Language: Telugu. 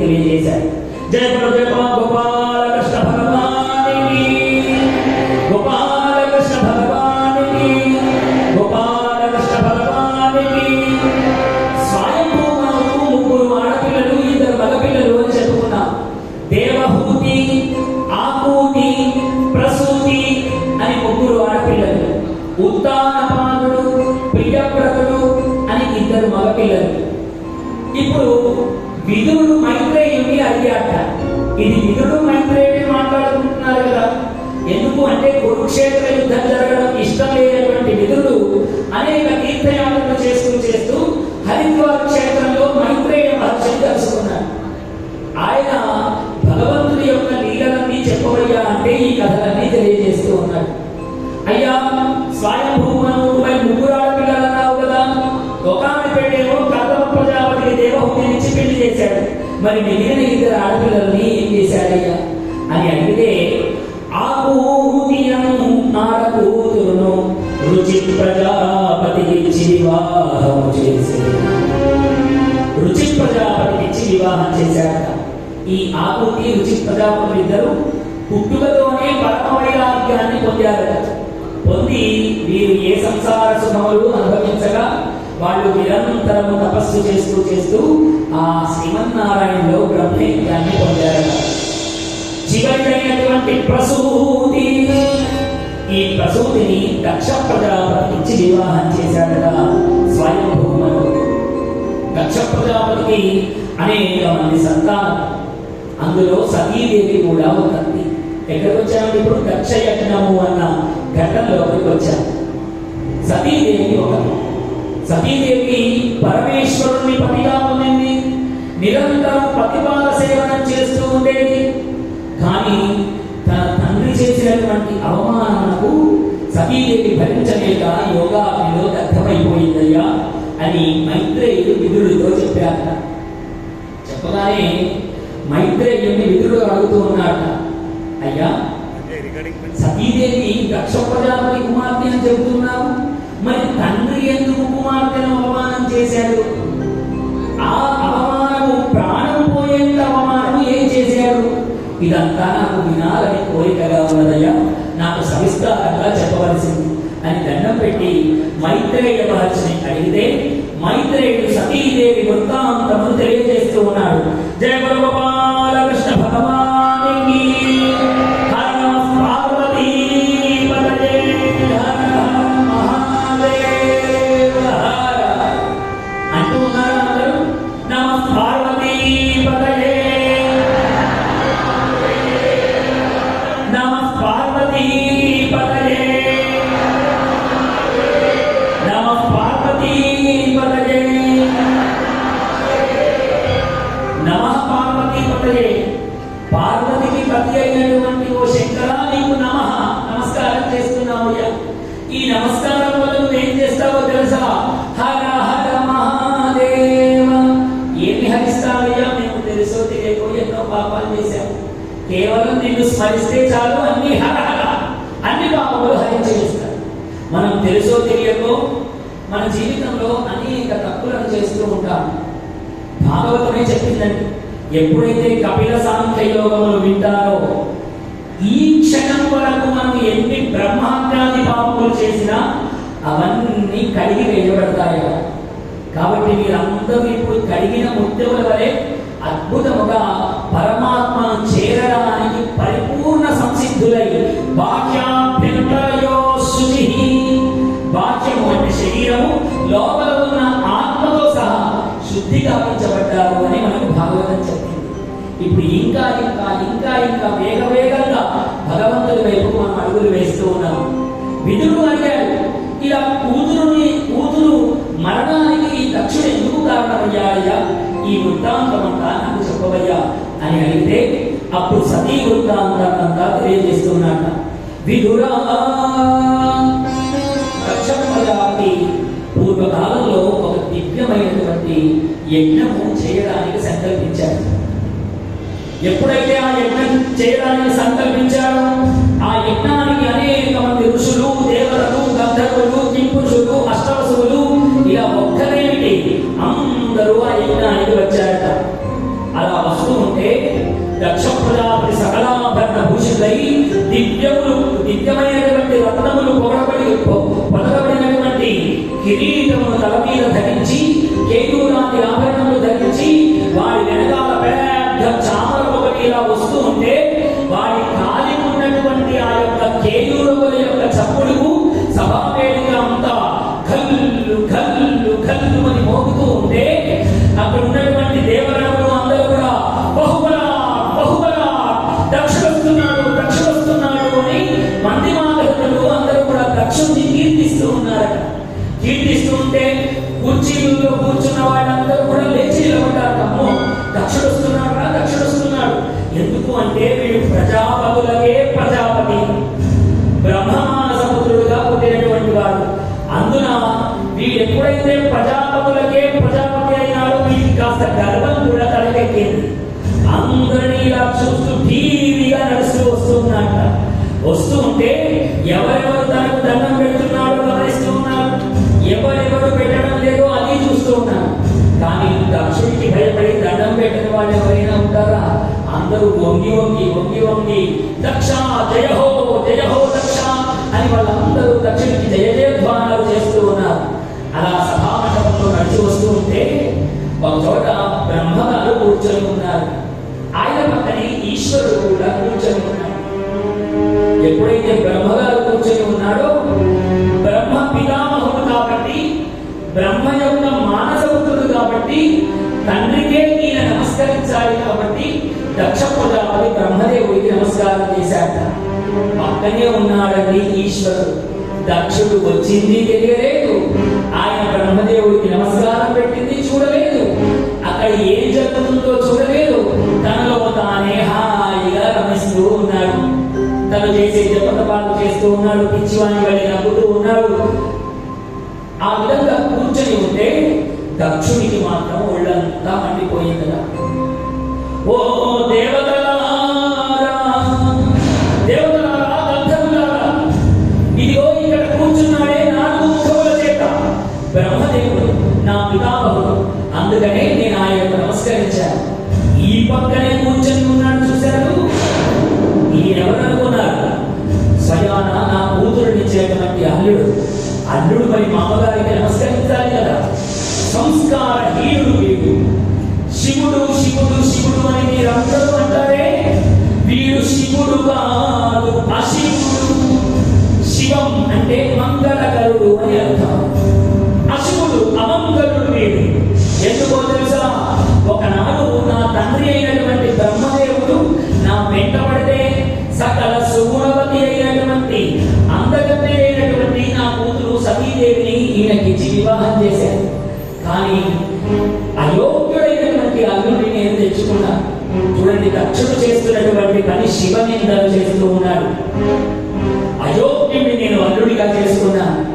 తెలియజేశారు. జయ జయ గోపాల కృష్ణ భగవానికి గోపాల కృష్ణ భగవానికి గోపాల కృష్ణ భగవానికి స్వయంభూమను ముగ్గురు ఆడపిల్లలు ఇద్దరు మగపిల్లలు అని చెప్పుకున్నాం. దేవహూతి ఆకూతి ప్రసూతి అని ముగ్గురు ఆడపిల్లలు. ఉత్తానపాదుడు ప్రియవ్రతుడు అని ఇద్దరు మగపిల్లలు. ఇప్పుడు విదురుడు ఇది విదురుడు మైత్రేయుని మాట్లాడుకుంటున్నారు కదా. ఎందుకు అంటే కురుక్షేత్ర యుద్ధం జరగడం ఇష్టం లేనటువంటి విదురుడు అనేక తీర్థయాత్రలు చేస్తూ చేస్తూ హరిద్వార్ క్షేత్రంలో మైత్రేయ మహర్షిని కలుసుకున్నాడు ఆయన భగవంతుడి యొక్క లీలలన్నీ చెప్పబోయా అంటే ఈ కథలన్నీ తెలియజేస్తూ ఉన్నాడు. అయ్యా స్వయంభూమనుపై ముగ్గురు ఆడపిల్లలు అన్నావు కదా. ఒక ఆమె పెట్టేమో కర్దమ ప్రజాపతికి దేవహూతిని పెళ్ళి చేశాడు. మరి మిగిలిన ఇద్దరు ఆడపిల్లల్ని ప్రజాపతులు పుట్టుకతోనే పరమవైరాగ్యాన్ని పొందారట పొంది వీరు ఏ సంసార సుఖములు అనుభవించగా వాళ్ళు నిరంతరము తపస్సు చేస్తూ చేస్తూ ఆ శ్రీమన్నారాయణలో బ్రహ్మేజ్ఞాన్ని పొందారట చివరిదైనటువంటి ప్రసూతి. ఈ ప్రసూతిని దక్ష ప్రజాపతికి వివాహం చేశాడట స్వయంభూమను. దక్ష ప్రజాపతికి అనేక మంది సంతానం. అందులో సతీదేవి కూడా ఉంటుంది. ఎక్కడికి వచ్చామంటే ఇప్పుడు? దక్ష యజ్ఞము అన్న ఘట్టంలోకి వచ్చాం సతీదేవి ఒక సతీదేవి పరమేశ్వరుని పతిగా పొందింది. నిరంతరం పతిపాద సేవనం చేస్తూ ఉండేది. కానీ తన తండ్రి చేసినటువంటి అవమానాలకు సతీదేవి భరించలేక యోగాగ్నిలో దగ్ధమైపోయిందయ్యా అని మైత్రేయుడు విధుడితో చెప్పారు. చెప్పగానే మైత్రేయుడిని విదురుడు అడుగుతూ ఉన్నాడట అయ్యా సతీదేవి దక్ష ప్రజాపతి కుమార్తె అని చెబుతున్నావు మరి తండ్రి ఎందుకు కుమార్తెను అవమానం చేశాడు? ఆ అవమానము ప్రాణం పోయేంత అవమానం ఏం చేశాడు? ఇదంతా నాకు వినాలని కోరికగా ఉన్నదయ్యా. నాకు సవిస్తారంగా చెప్పవలసింది. అని దండం పెట్టి మైత్రేయ మహర్షిని అడిగితే మైత్రేయుడు సతీదేవి వృత్తాంతమును తెలియజేస్తూ ఉన్నాడు. జయ గోపాల కృష్ణ భగవానికి హర అంటూ ఉన్నారు అందరూ. నమ పార్వతీ కేవలం నిన్ను స్మరిస్తే చాలు అన్ని అన్ని పాపములు హరించేస్తారు మనం తెలుసో తెలియకో మన జీవితంలో అనేక తప్పులను చేస్తూ ఉంటాం. భాగవతమే చెప్పిందండి ఎప్పుడైతే కపిల సాంఖ్యయోగములు వింటారో ఈ క్షణం వరకు మనం ఎన్ని బ్రహ్మాండాది పాపములు చేసినా అవన్నీ కడిగి వేయబడతాయి కాబట్టి మీరందరూ ఇప్పుడు కడిగిన ముత్యముల వలె అద్భుతముగా పరమాత్మ శుద్ధి అని మనకు భాగవతం చెప్పింది. ఇప్పుడు ఇంకా ఇంకా ఇంకా ఇంకా వేగ వేగంగా భగవంతుడి వైపు మనం అడుగులు వేస్తూ ఉన్నాము విధుడు అడిగాడు ఇలా కూతురుని కూతురు మరణానికి ఈ దక్షుడు ఎందుకు కారణమయ్యాడయ్యా? ఈ వృత్తాంతం అంతా నాకు చెప్పవయ్యా అని అడిగితే అప్పుడు సతీ వృత్తాంతాన్నంతా తెలియజేస్తున్నాట విధురా పూర్వకాలంలో ఒక దివ్యమైనటువంటి యజ్ఞము చేయడానికి సంకల్పించారు. ఎప్పుడైతే ఆ యజ్ఞం చేయడానికి సంకల్పించారో ఆ యజ్ఞానికి అనేక మంది ఋషులు దేవ కిరీటమును తల మీద ధరించి కేయూరాది ఆభరణములు ధరించి వాడి వెనకాల పెద్ద చామర ఒకటి ఇలా వస్తూ ఉంటే వాడి కాలి ఉన్నటువంటి ఆ యొక్క కేయూరముల యొక్క చప్పుడుకు సభావేదిక అంతా కల్లు కల్లు కల్లు అని మోగుతూ ఉంటే అక్కడ ఉన్నటువంటి దేవరములు అందరూ కూడా బహుబలా బహుబలా దక్ష వస్తున్నాడు అని మంది మాధవులు అందరూ కూడా దక్షుణ్ణి ఎప్పుడైతే ప్రజాపతులకే ప్రజాపతి అయినాడో వీడికి కాస్త గర్వం కూడా తలకెక్కింది. అందరినీ ఇలా చూస్తూ టీవీగా నడుస్తూ వస్తున్నట్ట వస్తూ ఉంటే ఎవరెవరు తనకు దండం పెడుతున్నాడో గమనిస్తూ ఉన్నారు. ఎవరెవరు పెట్టడం లేదో అది చూస్తూ ఉన్నారు. కానీ దక్షుడికి భయపడి దండం పెట్టిన వాళ్ళు ఎవరైనా ఉంటారా? అందరూ వంగి వంగి వంగి వంగి దక్ష జయహో జయహో దక్ష అని వాళ్ళందరూ దక్షుడికి జయ జయధ్వానాలు చేస్తూ ఉన్నారు. అలా సభామండపంలో నడిచి వస్తూ ఉంటే ఒక చోట బ్రహ్మగారు కూర్చొని ఉన్నారు. ఆయన పక్కనే ఈశ్వరుడు కూడా కూర్చొని ఉన్నారు ఎప్పుడైతే బ్రహ్మగారు కూర్చొని ఉన్నాడో బ్రహ్మ పితామహుడు కాబట్టి బ్రహ్మ యొక్క మానసపుత్రుడు కాబట్టి తండ్రికే ఈయన నమస్కరించాలి కాబట్టి దక్ష ప్రజాపతి బ్రహ్మదేవుడికి నమస్కారం చేశాట పక్కనే ఉన్నాడండి ఈశ్వరుడు. దక్షుడు వచ్చింది తెలియలేదు. బ్రహ్మదేవుడికి నమస్కారం పెట్టింది చూడలేదు. అక్కడ ఏం జరుగుతుందో చూడలేదు. తనలో తానే హాయిగా రమిస్తూ ఉన్నాడు. తను చేసే జపతపాలు చేస్తూ ఉన్నాడు పిచ్చివాణి వల్ల నవ్వుతూ ఉన్నాడు. ఆ విధంగా కూర్చొని ఉంటే దక్షునికి మాత్రం ఒళ్ళంతా మండిపోయిందట. ఓ దేవత! అందుకనే నేను యొక్క నమస్కరించాను. ఈ పక్కనే కూర్చొని ఉన్నాడు చూశారు? ఈయనెవరు అనుకున్నారు? స్వయాన నా కూతురునిచ్చేటువంటి అల్లుడు. అల్లుడు మరి మా అమ్మగారికి నమస్కరించాలి కదా. సంస్కార హీనుడు వీడు. శివుడు శివుడు శివుడు అని మీరందరూ అంటారే? వీడు శివుడు కాదు అశివుడు. శివం అంటే మంగళకరుడు వివాహం చేశారు. కానీ అయోగ్యుడైనటువంటి అల్లుడిని నేను తెచ్చుకున్నా. చూడండి దక్షుడు చేస్తున్నటువంటి పని శివ నిందలు చేస్తూ ఉన్నాడు. అయోగ్యుడిని నేను అల్లుడిగా చేసుకున్నాను